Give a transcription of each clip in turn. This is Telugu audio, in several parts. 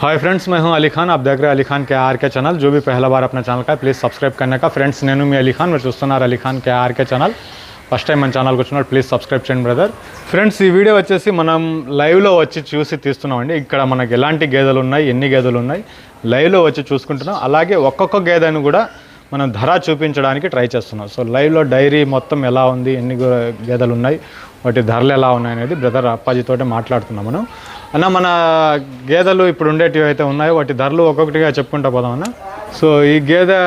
हाय फ्रेंड्स मैं हूं अली खान आप देख रहे हैं अली खान के आर के चैनल जो भी पहला बार अपना ఛానల్ का ప్లీజ్ సబ్స్క్రైబ్ करने का ఫ్రెండ్స్ నేను మీ అలీ ఖాన్ మీరు చూస్తున్నారు Ali Khan K RK channel first time మన ఛానల్కి వచ్చినప్పుడు ప్లీజ్ సబ్స్క్రైబ్ చేయండి బ్రదర్ ఫ్రెండ్స్ ఈ వీడియో వచ్చేసి మనం లైవ్లో వచ్చి చూసి తీస్తున్నామండి ఇక్కడ మనకి ఎలాంటి గేదెలు ఉన్నాయి ఎన్ని గేదెలు ఉన్నాయి లైవ్లో వచ్చి చూసుకుంటున్నాం అలాగే ఒక్కొక్క గేదెను కూడా మనం ధర చూపించడానికి ట్రై చేస్తున్నాం సో లైవ్లో డైరీ మొత్తం ఎలా ఉంది ఎన్ని గు- గేదెలు ఉన్నాయి వాటి ధరలు ఎలా ఉన్నాయి అనేది బ్రదర్ అప్పాజీతోటి మాట్లాడుతున్నాం మనం అన్న మన గేదెలు ఇప్పుడు ఉండేటివి అయితే ఉన్నాయో వాటి ధరలు ఒక్కొక్కటిగా చెప్పుకుంటా పోదాం అన్న. సో ఈ గేదె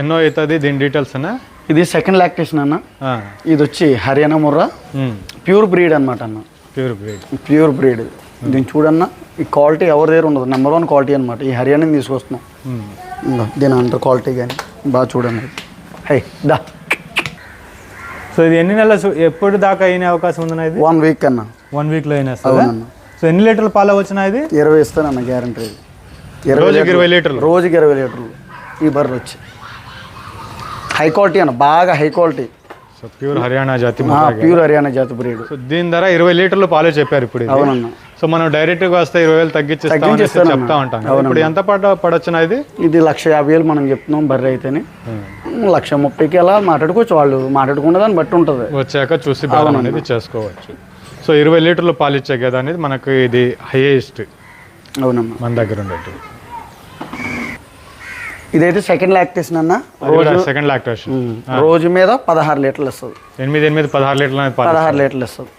ఎన్నో అవుతుంది? దీని డీటెయిల్స్ అన్న. ఇది సెకండ్ లాక్టేషన్ అన్న. ఇది వచ్చి హర్యానా ముర్రా. ప్యూర్ బ్రీడ్ అనమాట అన్న. ప్యూర్ బ్రీడ్ ప్యూర్ బ్రీడ్ దీన్ని చూడన్న. ఈ క్వాలిటీ ఎవరి దగ్గర ఉండదు. నెంబర్ వన్ క్వాలిటీ అనమాట ఈ హర్యానా తీసుకొస్తున్నాం. దీని అంటారు క్వాలిటీ కానీ బాగా చూడండి. హై దా. సో ఇది ఎన్ని నెలలు ఎప్పుడు దాకా అయిన అవకాశం ఉందన్న ఇది? వన్ వీక్ అన్న. వన్ వీక్లో అయినా అవునన్న. సో ఎన్ని లీటర్లు పాలు వచ్చినా ఇది? ఇరవై ఇస్తానన్న గ్యారంటీ రోజుకి. ఇరవై లీటర్లు? రోజుకి ఇరవై లీటర్లు ఈ బర్రెలు వచ్చి. హై క్వాలిటీ అన్న బాగా high quality so pure Haryana జాతి. ప్యూర్ హర్యానా జాతి బ్రీడ్. సో దీని ధర ఇరవై లీటర్లు పాలు చెప్పారు ఇప్పుడు ఇది. అవునన్న. సో మనం డైరెక్ట్గా వస్తే ఇరవై వేలు తగ్గించిస్తానన్న. చెప్తా ఉంటాం. ఇప్పుడు ఎంత పడ పడొచ్చునా ఇది? ఇది లక్ష యాభై వేలు మనం చెప్తున్నాం బర్రె అయితేనే. లక్ష ముప్పైకి అలా మాట్లాడుకోవచ్చు వాళ్ళు. మాట్లాడుకున్న దాన్ని బట్టి ఉంటుంది. వచ్చాక చూసి అనేది చేసుకోవచ్చు. సో ఇరవై లీటర్లు పాలు ఇచ్చే గేదె అనేది మనకు ఇది హైయెస్ట్ అవునమ్మా. మన దగ్గర ఉండేది. ఇదైతే సెకండ్ లాక్టేషన్ అన్న. సెకండ్ లాక్టేషన్ రోజు మీద పదహారు లీటర్లు ఇస్తుంది ఎనిమిది ఎనిమిది పదహారు లీటర్లు అనేది పదహారు లీటర్లు ఇస్తుంది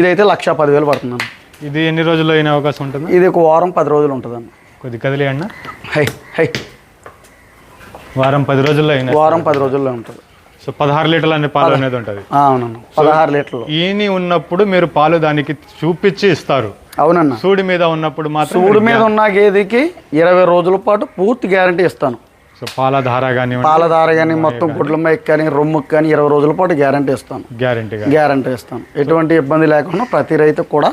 ఇదైతే లక్ష పదివేలు పడుతుంది అన్న ఇది ఎన్ని రోజుల్లో అయిన అవకాశం ఉంటుంది? ఇది ఒక వారం పది రోజులు ఉంటుంది అన్న కొద్ది కదిలే అన్న. High high. వారం పది రోజుల్లో అయిన వారం పది రోజుల్లో ఉంటుంది. సో పదహారు లీటర్లు అనే పాలు అనేది ఉంటుంది. అవునన్న పదహారు లీటర్లు. ఈని ఉన్నప్పుడు మీరు పాలు దానికి చూపించి ఇస్తారు. అవునన్న. సూడి మీద ఉన్నప్పుడు మాత్రం చూడు మీద ఉన్న గేదెకి ఇరవై రోజుల పాటు పూర్తి గ్యారంటీ ఇస్తాను. సో పాల ధార కానివ్వండి పాలధార కానీ మొత్తం గుడ్ల మైక్ కానీ రొమ్ముకి కానీ ఇరవై రోజుల పాటు గ్యారంటీ ఇస్తాను. గ్యారంటీగా. గ్యారంటీ ఇస్తాను. ఎటువంటి ఇబ్బంది లేకుండా ప్రతి రైతుకు కూడా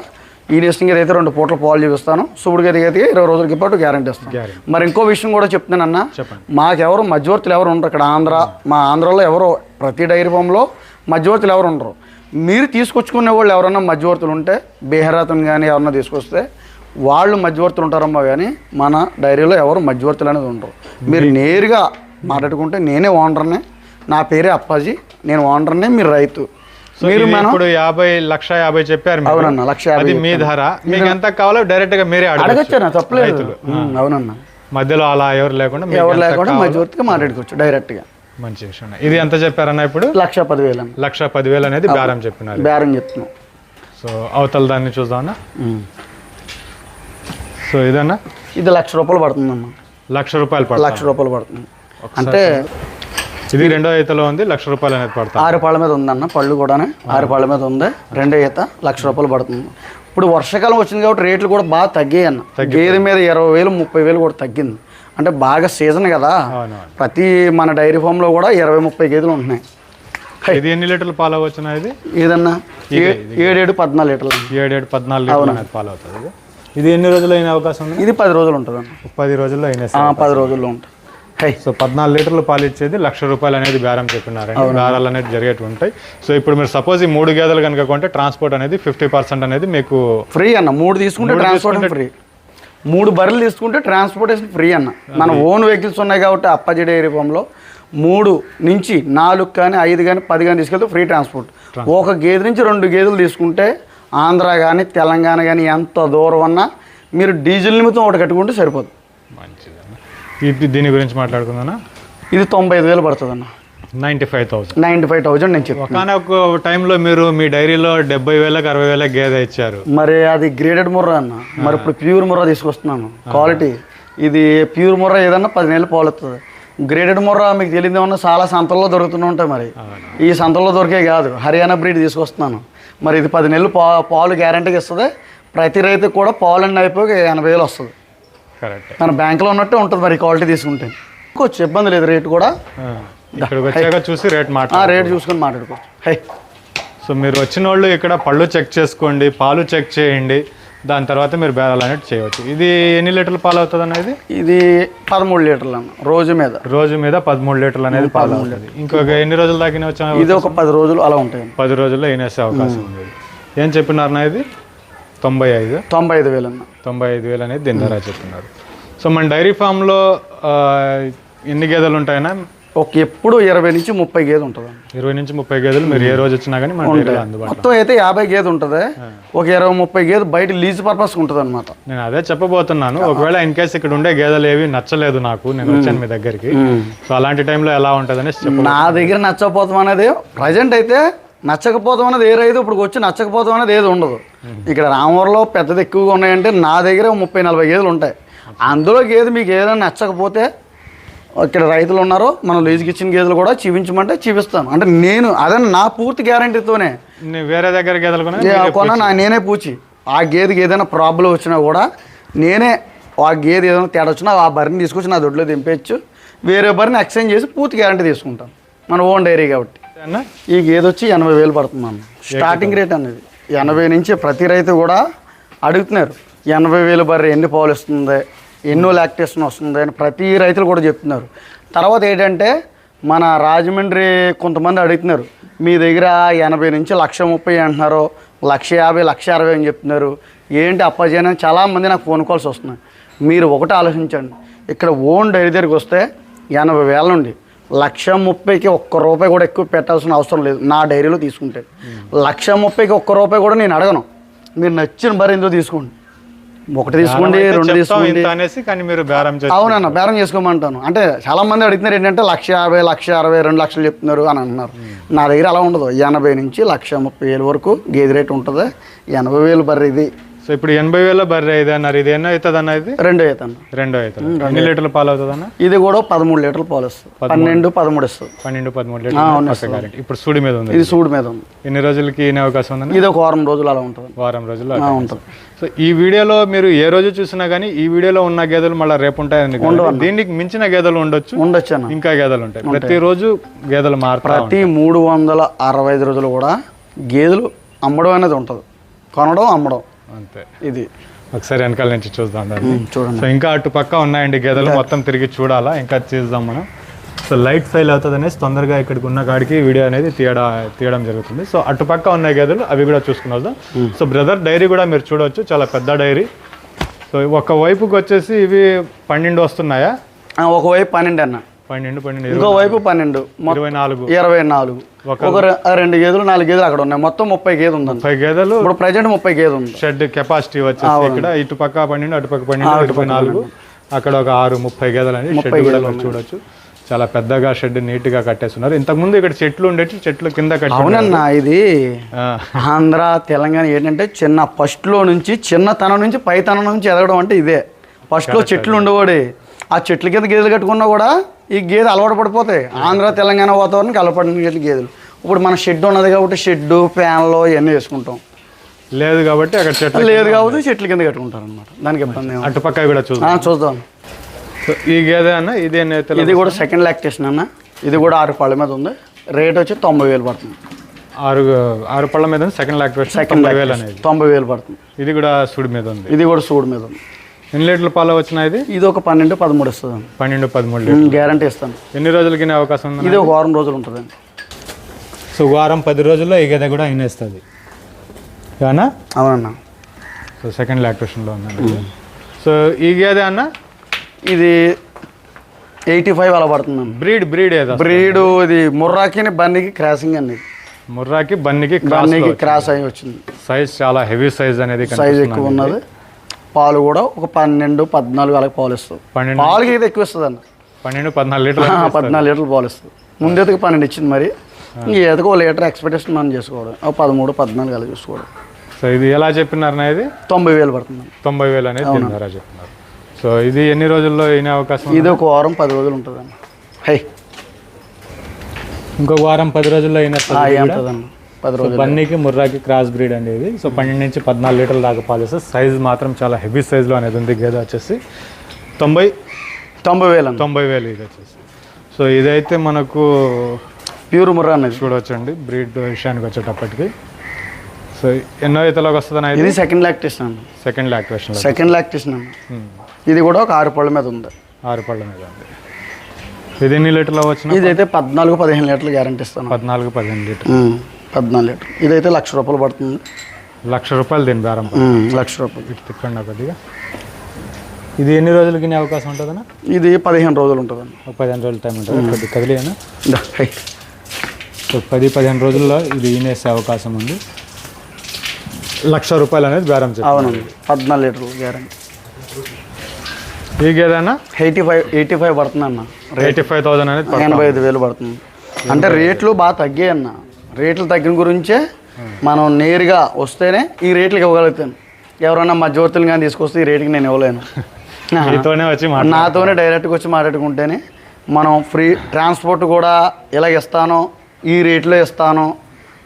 ఈ నేషనింగ్ అయితే రెండు పూటల పాలు చూపిస్తాను. సుబుడు గది అయితే ఇరవై రోజులకి పాటు గ్యారంటీ ఇస్తాను. మరి ఇంకో విషయం కూడా చెప్తున్నానన్న మాకెవరు మధ్యవర్తులు ఎవరు ఉండరు ఇక్కడ ఆంధ్ర. మా ఆంధ్రాలో ఎవరో ప్రతి డైరీ ఫామ్లో మధ్యవర్తులు ఎవరు ఉండరు. మీరు తీసుకొచ్చుకునే వాళ్ళు ఎవరన్నా మధ్యవర్తులు ఉంటే బేహరాతను కానీ ఎవరన్నా తీసుకొస్తే వాళ్ళు మధ్యవర్తులు ఉంటారమ్మా కానీ మన డైరీలో ఎవరు మధ్యవర్తులు అనేది ఉండరు. మీరు నేరుగా మాట్లాడుకుంటే నేనే ఓనర్ని నా. పేరే అప్పాజీ. నేను ఓనర్ని మీరు రైతు. మీరు మనం ఇప్పుడు యాభై లక్ష యాభై చెప్పారు. అవునన్న లక్ష అది మీ ధర. మీకు ఎంత కావాలో డైరెక్ట్గా మీరే అడగచ్చు. తప్పలేదు. అవునన్న. మధ్యలో అలా ఎవరు లేకుండా ఎవరు లేకుండా మధ్యవర్తిగా మాట్లాడుకోవచ్చు డైరెక్ట్గా మంచి విషయం ఇది ఎంత చెప్పారన్న ఇప్పుడు? లక్ష పదివేలు లక్ష పదివేలు అనేది బేరం చెప్పినారు. బేరం చెప్తున్నాం. సో అవతల దాన్ని చూద్దామన్నా. సో ఇదన్నా? ఇది లక్ష రూపాయలు పడుతుందన్న. లక్ష రూపాయలు లక్ష రూపాయలు పడుతుంది. అంటే ఇది రెండో ఈతలో ఉంది లక్ష రూపాయలు అనేది పడతాయి ఆరు పాళ్ళ మీద ఉందన్న పళ్ళు కూడానే. ఆరు పాళ్ళ మీద ఉంది రెండో ఈత లక్ష రూపాయలు పడుతుంది. ఇప్పుడు వర్షాకాలం వచ్చింది కాబట్టి రేట్లు కూడా బాగా తగ్గాయి అన్న. గేదె మీద ఇరవై వేలు ముప్పై వేలు కూడా తగ్గింది. అంటే బాగా సీజన్ కదా. ప్రతి మన డైరీ ఫామ్లో కూడా ఇరవై ముప్పై గేదెలు ఉంటున్నాయి. ఇది ఎన్ని లీటర్లు పాలు అవ్వచ్చునా ఇది? ఏదన్నా ఏడేడు పద్నాలుగు లీటర్లు. ఏడేడు పద్నాలుగు లీటర్లు పాలు అవుతుంది. ఇది. ఎన్ని రోజులు అయిన అవకాశం ఉంది? ఇది పది రోజులు ఉంటుంది అన్న పది రోజుల్లో అయినా పది రోజుల్లో ఉంటుంది. సో పద్నాలుగు లీటర్లు పాలు ఇచ్చేది లక్ష రూపాయలు అనేది బేరం చెప్పినారండి బేరాలు అనేది జరిగేవి ఉంటాయి. సో ఇప్పుడు మీరు సపోజ్ ఈ మూడు గేదెలు కనుక కొంటే ట్రాన్స్పోర్ట్ అనేది ఫిఫ్టీ పర్సెంట్ అనేది మీకు ఫ్రీ అన్న. మూడు తీసుకుంటే ట్రాన్స్పోర్టేషన్ ఫ్రీ. మూడు బర్రెలు తీసుకుంటే ట్రాన్స్పోర్టేషన్ ఫ్రీ అన్న. మన ఓన్ వెహికల్స్ ఉన్నాయి కాబట్టి అప్పాజీ డైరీ ఫామ్లో మూడు నుంచి నాలుగు కానీ ఐదు కానీ పది కానీ తీసుకెళ్తే ఫ్రీ ట్రాన్స్పోర్ట్ ఒక గేదె నుంచి రెండు గేదెలు తీసుకుంటే ఆంధ్ర కానీ తెలంగాణ కానీ ఎంత దూరం అన్నా మీరు డీజిల్ నిమిత్తం ఒకటి కట్టుకుంటే మంచిదన్న ఇది దీని గురించి మాట్లాడుకుందానా ఇది తొంభై ఐదు వేలు పడుతుంది అన్న ninety five thousand. Ninety five నేను చెప్తాను ఒకనొక టైంలో మీరు మీ డైరీలో డెబ్బై వేలకు అరవై వేలకు గేదె ఇచ్చారు. మరి అది గ్రేడెడ్ ముర్రా అన్న. మరి ఇప్పుడు ప్యూర్ ముర్రా తీసుకొస్తున్నాను. క్వాలిటీ ఇది ప్యూర్ ముర్రా ఏదన్నా పది నెలలు పాలుతుంది గ్రేడెడ్ ముర్రా మీకు తెలియదు ఏమన్నా చాలా సంతల్లో దొరుకుతూ ఉంటాయి మరి. ఈ సంతల్లో దొరికే కాదు. హర్యానా బ్రీడ్ తీసుకొస్తున్నాను. మరి ఇది పది నెలలు పా పాలు గ్యారంటీగా ఇస్తుంది. ప్రతి రైతుకు కూడా పాలు అన్నీ అయిపోయి ఎనభై వేలు వస్తుంది. కరెక్ట్. మన బ్యాంకులో ఉన్నట్టే ఉంటుంది మరి క్వాలిటీ తీసుకుంటే. కొంచెం ఇబ్బంది లేదు రేటు కూడా. ఇక్కడికి వచ్చాక చూసి రేట్ మాట్లాడు రేటు చూసుకొని మాట్లాడుకోవచ్చు. హై. సో మీరు వచ్చిన వాళ్ళు ఇక్కడ పళ్ళు చెక్ చేసుకోండి పాలు చెక్ చేయండి దాని తర్వాత మీరు బేరాలు అనేది చేయవచ్చు. ఇది ఎన్ని లీటర్ల పాలు అవుతుంది అనేది ఇది పదమూడు లీటర్లు అన్న రోజు మీద. రోజు మీద పదమూడు లీటర్లు అనేది పాలు అవుతుంది. ఇంకొక ఎన్ని రోజుల దాకా వచ్చా ఇది ఒక పది రోజులు అలా ఉంటాయి పది రోజుల్లో ఈనేసే అవకాశం ఉంది ఏం చెప్పినారన్నా ఇది? తొంభై ఐదు? తొంభై ఐదు వేలు అన్న తొంభై ఐదు వేలు అనేది దీని ధర చెప్తున్నారు. సో మన డైరీ ఫామ్లో ఎన్ని గేదెలు ఉంటాయన్నా? ఒక ఎప్పుడు ఇరవై నుంచి ముప్పై గేదె ఉంటుంది ఇరవై నుంచి ముప్పై గేదెలు మీరు ఏ రోజు వచ్చినా కానీ మొత్తం అయితే యాభై గేదె ఉంటుంది. ఒక ఇరవై ముప్పై గేదె బయట లీజ్ పర్పస్ ఉంటుంది అనమాట నేను అదే చెప్పబోతున్నాను. ఒకవేళ ఇన్ కేస్ ఇక్కడ ఉండే గేదెలు ఏవి నచ్చలేదు నాకు నేను వచ్చాను మీ దగ్గరికి. సో అలాంటి టైంలో ఎలా ఉంటుంది నా దగ్గర నచ్చకపోతాం అనేది ప్రజెంట్ అయితే నచ్చకపోతాం అనేది ఏ రైతు ఇప్పుడు వచ్చి నచ్చకపోతాం అనేది ఏది ఉండదు. ఇక్కడ రామవరంలో పెద్దది ఎక్కువగా ఉన్నాయంటే నా దగ్గర ముప్పై నలభై గేదెలు ఉంటాయి. అందులో గేదె మీకు ఏదైనా నచ్చకపోతే ఇక్కడ రైతులు ఉన్నారో మనం లీజుకి ఇచ్చిన గేదెలు కూడా చూపించమంటే చూపిస్తాను. అంటే నేను అదే నా పూర్తి గ్యారంటీతోనే వేరే దగ్గర గేదెలు కొన్నా నా నేనే పూచి. ఆ గేదెకి ఏదైనా ప్రాబ్లం వచ్చినా కూడా నేనే ఆ గేదె ఏదైనా తేడా వచ్చినా ఆ బరిని తీసుకొచ్చి నా దొడ్లో దింపేయచ్చు. వేరే బరిని ఎక్స్చేంజ్ చేసి పూర్తి గ్యారంటీ తీసుకుంటాం మన ఓన్ డైరీ కాబట్టి. ఈ గేదె వచ్చి ఎనభై వేలు పడుతుంది అన్న. స్టార్టింగ్ రేట్ అనేది ఎనభై నుంచి ప్రతి రైతు కూడా అడుగుతున్నారు ఎనభై వేలు బర్రె ఎన్ని పాలు ఇస్తుంది ఎన్నో లాక్టేషన్ వస్తుంది అని ప్రతి రైతులు కూడా చెప్తున్నారు. తర్వాత ఏంటంటే మన రాజమండ్రి కొంతమంది అడుగుతున్నారు మీ దగ్గర ఎనభై నుంచి లక్ష ముప్పై అంటున్నారు లక్ష యాభై లక్ష అరవై అని చెప్తున్నారు. ఏంటి అప్పాజీ అని చాలామంది నాకు ఫోన్ కాల్స్ వస్తున్నాయి. మీరు ఒకటి ఆలోచించండి. ఇక్కడ ఓన్ డైరీ దగ్గరికి వస్తే ఎనభై వేల నుండి లక్ష ముప్పైకి ఒక్క రూపాయి కూడా ఎక్కువ పెట్టాల్సిన అవసరం లేదు. నా డైరీలో తీసుకుంటే. లక్ష ముప్పైకి ఒక్క రూపాయి కూడా నేను అడగను. మీరు నచ్చిన బరి ఎంతో తీసుకోండి. ఒకటి తీసుకోండి రెండు తీసుకోండి. అనేసి కానీ మీరు బేరం అవునన్న బేరం చేసుకోమంటాను. అంటే చాలా మంది అడుగుతున్నారు ఏంటంటే లక్ష యాభై లక్ష అరవై రెండు లక్షలు చెప్తున్నారు అని అంటున్నారు. నా దగ్గర అలా ఉండదు. ఎనభై నుంచి లక్ష ముప్పై వేలు వరకు గేదె రేట్ ఉంటుంది. ఎనభై వేలు బర్రె ఇది. సో ఇప్పుడు ఎనభై వేల బర్రె ఇది అన్నారు. ఇది ఎన్నో అవుతుంది అన్న ఇది? రెండు అవుతాను రెండో అవుతుంది. ఎన్ని లీటర్ల పాలు అవుతుంది. అన్న ఇది కూడా పదమూడు లీటర్లు పాలు వస్తుంది. పన్నెండు పదమూడు ఇస్తుంది పన్నెండు పదమూడు లీటర్లు. గ్యారెంటీ ఇప్పుడు సూడి మీద ఉంది. ఇది సూడు మీద ఉంది. ఎన్ని రోజులకి ఈనే అవకాశం ఉందన్న? ఇది ఒక వారం రోజులు అలా ఉంటుంది. వారం రోజుల్లో ఆ, ఉంటుంది. సో ఈ వీడియోలో మీరు ఏ రోజు చూసినా కానీ ఈ వీడియోలో ఉన్న గేదెలు మళ్ళీ రేపు ఉంటాయని. దీనికి మించిన గేదెలు ఉండొచ్చు. ఉండొచ్చు అన్న. ఇంకా గేదెలు ఉంటాయి. ప్రతిరోజు గేదెలు ఉంటాయి. ప్రతి మూడు వందల అరవై ఐదు రోజులు కూడా గేదెలు అమ్మడం అనేది ఉంటుంది. కొనడం అమ్మడం. అంతే. ఇది. ఒకసారి వెనకాల నుంచి చూద్దాం దాన్ని. చూడండి. సో ఇంకా అటు పక్క ఉన్నాయండి గేదెలు మొత్తం తిరిగి చూడాలా? ఇంకా చూద్దాం మనం. సో లైట్ ఫెయిల్ అవుతుంది అనేసి తొందరగా ఇక్కడికి ఉన్న కాడికి వీడియో అనేది తీయడం తీయడం జరుగుతుంది. సో అటు పక్క ఉన్న గేదెలు అవి కూడా చూసుకుని వద్దాం. సో బ్రదర్ డైరీ కూడా మీరు చూడవచ్చు చాలా పెద్ద డైరీ. సో ఒక వైపుకి వచ్చేసి ఇవి పన్నెండు వస్తున్నాయా? ఒకవైపు పన్నెండు అన్న. పన్నెండు పన్నెండు ఇంకో వైపు పన్నెండు. ఇరవై నాలుగు. ఇరవై నాలుగు. ఒక రెండు గేదెలు నాలుగు గేదెలు అక్కడ ఉన్నాయి. మొత్తం ముప్పై గేదె ఉందండి. ముప్పై గేదెలు. ఇప్పుడు ప్రజెంట్ ముప్పై గేదె ఉంది. షెడ్ కెపాసిటీ వచ్చేసి ఇక్కడ ఇటు పక్క పన్నెండు అటు పక్క పన్నెండు ఇరవై నాలుగు. అక్కడ ఒక ఆరు ముప్పై గేదెలు అని షెడ్ కూడా చూడొచ్చు. చాలా పెద్దగా షెడ్ నీట్గా కట్టేస్తున్నారు. ఇంతకు ముందు ఇక్కడ చెట్లు ఉండేవి చెట్లు కింద అవునన్నా ఇది ఆంధ్ర తెలంగాణ ఏంటంటే చిన్న ఫస్ట్లో నుంచి చిన్నతనం నుంచి పైతనం నుంచి ఎదగడం అంటే ఇదే. ఫస్ట్లో చెట్లు ఉండేవాడే. ఆ చెట్ల కింద గేదెలు కట్టుకున్నా కూడా ఈ గేదె అలవాటు పడిపోతాయి. ఆంధ్ర తెలంగాణ వాతావరణానికి అలవాటు గేదెలు ఇప్పుడు మన షెడ్ ఉన్నది కాబట్టి షెడ్ ఫ్యాన్లో ఇవన్నీ వేసుకుంటాం. లేదు కాబట్టి అక్కడ చెట్లు లేదు కాబట్టి చెట్ల కింద కట్టుకుంటారు అనమాట దానికి ఇబ్బంది ఏమి అటు పక్క కూడా చూద్దాం. చూద్దాం. ఈ గేదె అన్న ఇది ఇది కూడా సెకండ్ లాక్టేషన్ అన్న. ఇది కూడా ఆరు పళ్ళ మీద ఉంది. రేట్ వచ్చి తొంభై వేలు పడుతుంది. ఆరు ఆరు పళ్ళ మీద సెకండ్ లాక్ సెకండ్ వేలు అనేది. తొంభై వేలు పడుతుంది. ఇది కూడా సుడి మీద ఉంది. ఇది కూడా సూడు మీద ఉంది. ఎన్ని లీటర్ల పాలు వచ్చినాయి ఇది? ఇది ఒక పన్నెండు పదమూడు ఇస్తుంది పన్నెండు పదమూడు లీటర్లు. గ్యారంటీ ఇస్తాను. ఎన్ని రోజులకి అవకాశం ఉంది ఇది ఒక వారం రోజులు ఉంటుందండి. సో వారం పది రోజుల్లో ఈ గేదె కూడా అయినేస్తుంది. ఏనా అవునన్నా. సో సెకండ్ లాక్టేషన్లో ఉందండి. సో ఈ గేదె అన్న? ఇది ఎయిటీ ఫైవ్ అలా పడుతుందండి. బ్రీడ్ బ్రీడ్ ఏదో బ్రీడ్ ఇది ముర్రాకి బన్నీకి క్రాసింగ్ అండి. ముర్రాకి బన్నికి బన్నీకి క్రాస్ అయి వచ్చింది. సైజ్ చాలా హెవీ సైజ్ అనేది సైజ్ ఎక్కువ ఉన్నది. పాలు కూడా ఒక పన్నెండు పద్నాలుగు అలాగే పాలు ఇస్తుంది పాలకి ఇది ఎక్కువ ఇస్తుంది అన్న పన్నెండు పద్నాలుగు లీటర్లు పద్నాలుగు లీటర్లు పాలు ఇస్తుంది ముందెతకు పన్నెండు ఇచ్చింది మరి. ఒక లీటర్ ఎక్స్పెక్టేషన్ మనం చేసుకోవడం. ఒక పదమూడు పద్నాలుగు అలా చూసుకోవడం. సో ఇది ఎలా చెప్పినారన్న ఇది? తొంభై వేలు పడుతుంది తొంభై వేలు అనేది చెప్తున్నారు సో ఇది ఎన్ని రోజుల్లో అయిన అవకాశం? ఇది ఒక వారం పది రోజులు ఉంటుందండి హై. ఇంకొక వారం పది రోజుల్లో అయిన ఉంటుందండి పది రోజులు. బన్నీకి ముర్రాకి క్రాస్ బ్రీడ్ అండి ఇది సో పన్నెండు నుంచి పద్నాలుగు లీటర్ల దాకా పాలిస్తుంది సైజ్ మాత్రం చాలా హెవీ సైజ్లో అనేది ఉంది. గేదె వచ్చేసి తొంభై తొంభై వేలు తొంభై వేలు ఇది వచ్చేసి. సో ఇదైతే మనకు ప్యూర్ ముర్రా అనేది చూడవచ్చండి బ్రీడ్ విషయానికి వచ్చేటప్పటికి. సో ఎన్నో ఈతలోకి వస్తుందని ఇది? ఇది సెకండ్ లాక్టేషన్ అండి. సెకండ్ లాక్టివేషన్లో సెకండ్ లాక్టేషన్ అండి. ఇది కూడా ఒక ఆరు పళ్ళ మీద ఉంది. ఆరు పళ్ళ మీద ఉంది. ఇది ఎన్ని లీటర్లో వచ్చిన ఇదైతే పద్నాలుగు పదిహేను లీటర్లు గ్యారంటీ ఇస్తాను. పద్నాలుగు పదిహేను లీటర్ ఉమ్, పద్నాలుగు లీటర్. ఇదైతే లక్ష రూపాయలు పడుతుంది. లక్ష రూపాయలు దీని బేరం లక్ష రూపాయలు. ఇటు తిప్పండి కొద్దిగా ఇది ఎన్ని రోజులకి నీ అవకాశం ఉంటుందన్నా? ఇది పదిహేను రోజులు ఉంటుందండి ఒక పదిహేను రోజుల టైం ఉంటుంది. కొద్దిగా కదిలేనా. సో పది పదిహేను రోజుల్లో ఇది ఈనేసే అవకాశం ఉంది. లక్ష రూపాయలు అనేది బేరం అవునండి. పద్నాలుగు లీటర్లు గ్యారంటీ. ఈ గేదైనా ఎయిటీ ఫైవ్ ఎయిటీ ఫైవ్ పడుతుంది అన్న ఎయిటీ ఫైవ్ థౌసండ్ అనేది. ఎనభై ఐదు వేలు పడుతుంది. అంటే రేట్లు బాగా తగ్గాయి అన్న రేట్లు తగ్గిన గురించే మనం నేరుగా వస్తేనే ఈ రేట్లకి ఇవ్వగలుగుతాను ఎవరైనా మధ్యవర్తులు కానీ తీసుకొస్తే ఈ రేటుకి నేను ఇవ్వలేను. వచ్చి నాతోనే డైరెక్ట్గా వచ్చి మాట్లాడుకుంటేనే మనం ఫ్రీ ట్రాన్స్పోర్ట్ కూడా ఇలా ఇస్తాను ఈ రేట్లో ఇస్తాను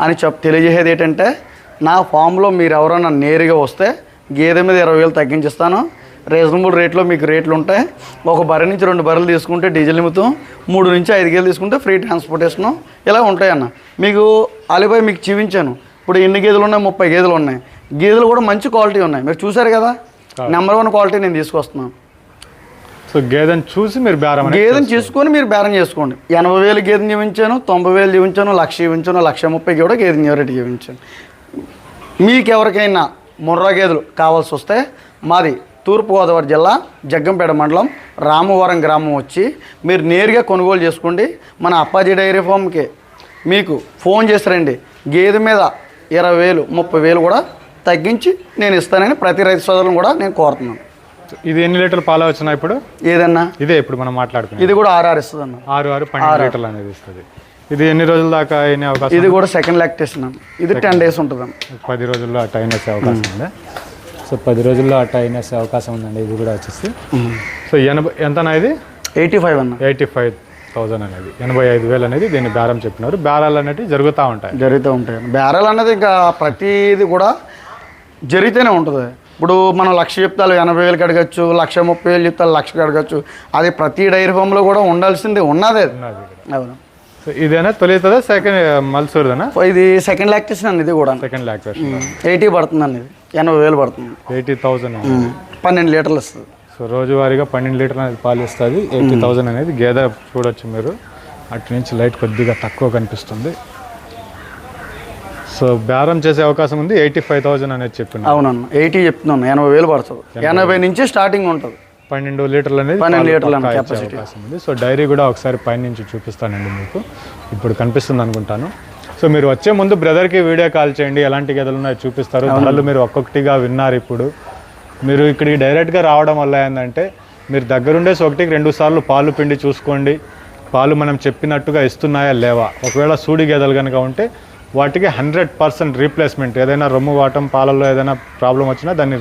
అని చెప్ తెలియజేసేది ఏంటంటే నా ఫామ్లో మీరు ఎవరైనా నేరుగా వస్తే గేదె మీద ఇరవై వేలు తగ్గించిస్తాను రీజనబుల్ రేట్లో మీకు రేట్లు ఉంటాయి. ఒక బర్రె నుంచి రెండు బర్రెలు తీసుకుంటే డీజిల్ నిమిత్తం మూడు నుంచి ఐదు గేలు తీసుకుంటే ఫ్రీ ట్రాన్స్పోర్టేషను. ఇలా ఉంటాయన్న? మీకు అలిబాయ్ మీకు చూపించాను. ఇప్పుడు ఎన్ని గేదెలు ఉన్నాయి? ముప్పై గేదెలు ఉన్నాయి. గేదెలు కూడా మంచి క్వాలిటీ ఉన్నాయి. మీరు చూసారు కదా? నెంబర్ వన్ క్వాలిటీ నేను తీసుకొస్తున్నాను. సో గేదెని చూసి మీరు బేరం గేదెని చేసుకొని మీరు బేరం చేసుకోండి. ఎనభై వేలు గేదెని చూపించాను తొంభై వేలు చూపించాను లక్ష చూపించాను లక్ష ముప్పైకి కూడా గేదెని ఎవరికి చూపించాను. మీకు ఎవరికైనా ముర్రా గేదెలు కావాల్సి వస్తే మాది తూర్పుగోదావరి జిల్లా జగ్గంపేట మండలం రామవరం గ్రామం వచ్చి మీరు నేరుగా కొనుగోలు చేసుకోండి మన అప్పాజీ డైరీ ఫామ్కి. మీకు ఫోన్ చేసి రండి. గేదె మీద ఇరవై వేలు ముప్పై వేలు కూడా తగ్గించి నేను ఇస్తానని ప్రతి రైతు సోదరులను కూడా నేను కోరుతున్నాను. ఇది ఎన్ని లీటర్లు పాలు వచ్చినాయి ఇప్పుడు? ఏదన్నా? ఇదే ఇప్పుడు మనం మాట్లాడుకున్నాం ఇది కూడా ఆర్ఆర్ ఇస్తుంది అన్న ఆరు ఆరు పన్నెండు లీటర్లు అనేది ఇస్తుంది. ఇది ఎన్ని రోజుల దాకా అయిన అవకాశం? ఇది కూడా సెకండ్ లాక్టేషన్ ఇది టెన్ డేస్ ఉంటుంది పది రోజుల్లో అట్ట అయినేసే అవకాశం ఉంది? సో పది రోజుల్లో అట్ట అయినేసే అవకాశం ఉందండి. ఇది కూడా వచ్చేసి. సో ఎనభై ఎంతనా ఇది ఎయిటీ ఫైవ్ అన్న. ఎయిటీ ఫైవ్ థౌజండ్ అనేది. ఎనభై ఐదు వేలు అనేది దీన్ని బేరం చెప్పినారు బేరాలు అనేవి జరుగుతూ ఉంటాయి. జరుగుతూ ఉంటాయి. బేరాలు అన్నది ఇంకా ప్రతిది కూడా జరిగితేనే ఉంటుంది. ఇప్పుడు మనం లక్ష చెప్తాలు ఎనభై వేలు అడగచ్చు లక్ష ముప్పై వేలు చెప్తాలు లక్షకి అడగచ్చు అది ప్రతి డైరీ ఫామ్లో కూడా ఉండాల్సింది ఉన్నదే. అవును. సో ఇదేనా తొలితుందా సెకండ్ మల్సూర్దేనా? ఇది సెకండ్ లాక్టేషన్ అన్న ఇది కూడా సెకండ్ లాక్టేషన్ ఎయిటీ పడుతుంది ఇది. ఎనభై వేలు పడుతుంది. Eighty um. పన్నెండు లీటర్లు వస్తుంది. సో రోజువారీగా పన్నెండు లీటర్లు అనేది పాలు ఇస్తుంది ఎయిటీ థౌజండ్ అనేది గేదె చూడొచ్చు మీరు. అటు నుంచి లైట్ కొద్దిగా తక్కువ కనిపిస్తుంది. సో బేరం చేసే అవకాశం ఉంది. ఎయిటీ ఫైవ్ థౌజండ్ అనేది చెప్పిన అవునన్న ఎయిటీ చెప్తున్నాను ఎనభై వేలు పడుతుంది. ఎనభై నుంచి స్టార్టింగ్ ఉంటుంది. పన్నెండు లీటర్లు అనేది పన్నెండు లీటర్లు ఉంది. సో డైరీ కూడా ఒకసారి పైనుంచి చూపిస్తానండి మీకు. ఇప్పుడు కనిపిస్తుంది అనుకుంటాను. సో మీరు వచ్చే ముందు బ్రదర్కి వీడియో కాల్ చేయండి. ఎలాంటి గదులు ఉన్నాయో చూపిస్తారు. ధరలు మీరు ఒక్కొక్కటిగా విన్నారు ఇప్పుడు. మీరు ఇక్కడికి డైరెక్ట్గా రావడం వల్ల ఏంటంటే మీరు దగ్గరుండేసి ఒకటికి రెండు సార్లు పాలు పిండి చూసుకోండి. పాలు మనం చెప్పినట్టుగా ఇస్తున్నాయా లేవా? ఒకవేళ సూడి గేదెలు కనుక ఉంటే వాటికి హండ్రెడ్ పర్సెంట్ రీప్లేస్మెంట్. ఏదైనా రొమ్ము వాటం పాలల్లో ఏదైనా ప్రాబ్లం వచ్చినా దాన్ని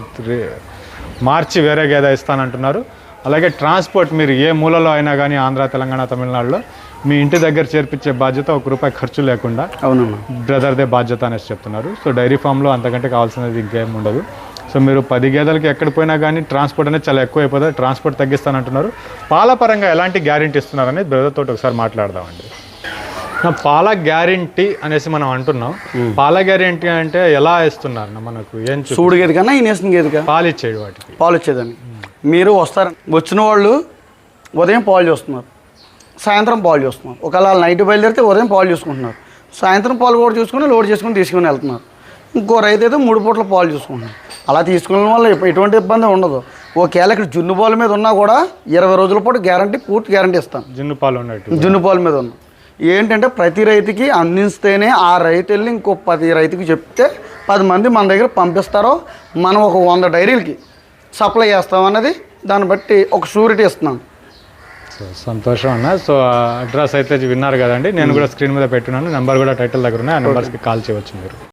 మార్చి వేరే గేదె ఇస్తానంటున్నారు. అలాగే ట్రాన్స్పోర్ట్ మీరు ఏ మూలలో అయినా కానీ ఆంధ్ర తెలంగాణ తమిళనాడులో మీ ఇంటి దగ్గర చేర్పించే బాధ్యత ఒక రూపాయి ఖర్చు లేకుండా అవునన్న బ్రదర్దే బాధ్యత అనేసి చెప్తున్నారు. సో డైరీ ఫామ్లో అంతకంటే కావాల్సినది ఇంకేం ఉండదు. సో మీరు పది గేదెలకి ఎక్కడ పోయినా కానీ ట్రాన్స్పోర్ట్ అనేది చాలా ఎక్కువ అయిపోతుంది. ట్రాన్స్పోర్ట్ తగ్గిస్తానంటున్నారు. పాల పరంగా ఎలాంటి గ్యారంటీ ఇస్తున్నారనేది బ్రదర్ తోటి ఒకసారి మాట్లాడదామండి. పాల గ్యారంటీ అనేసి మనం అంటున్నాం. పాల గ్యారంటీ అంటే ఎలా ఇస్తున్నారు మనకు ఏం చూ సూడు గేది కన్నా ఈ నేసిన గేది పాలు ఇచ్చేది వాటికి. పాలు వచ్చేదని మీరు వస్తారు వచ్చిన వాళ్ళు ఉదయం పాలు చూస్తున్నారు సాయంత్రం పాలు చూస్తున్నారు. ఒకవేళ నైట్ బయలుదేరితే ఉదయం పాలు చూసుకుంటున్నారు. సాయంత్రం పాలు కూడా చూసుకుని లోడ్ చేసుకుని తీసుకుని వెళ్తున్నారు. ఇంకో రైతు అయితే మూడు పూట్ల పాలు చూసుకుంటున్నారు అలా తీసుకునే వల్ల ఎటువంటి ఇబ్బంది ఉండదు. ఒకవేళ ఇక్కడ జున్ను పాలు మీద ఉన్నా కూడా ఇరవై రోజుల పాటు గ్యారంటీ పూర్తి గ్యారంటీ ఇస్తాను. జున్ను పాలు ఉన్నట్టు. జున్ను పాలు మీద ఉన్న. ఏంటంటే ప్రతి రైతుకి అందిస్తేనే ఆ రైతు వెళ్ళి ఇంకో పది రైతుకి చెప్తే పది మంది మన దగ్గర పంపిస్తారో మనం ఒక వంద డైరీలకి సప్లై చేస్తామన్నది దాన్ని బట్టి ఒక షూరిటీ ఇస్తున్నాం. సో సంతోషం అన్న. సో అడ్రస్ అయితే విన్నారు కదండి. నేను కూడా స్క్రీన్ మీద పెట్టినాను నెంబర్ కూడా టైటిల్ దగ్గర ఉన్నాయి. ఆ నెంబర్స్కి కాల్ చేయవచ్చు మీరు.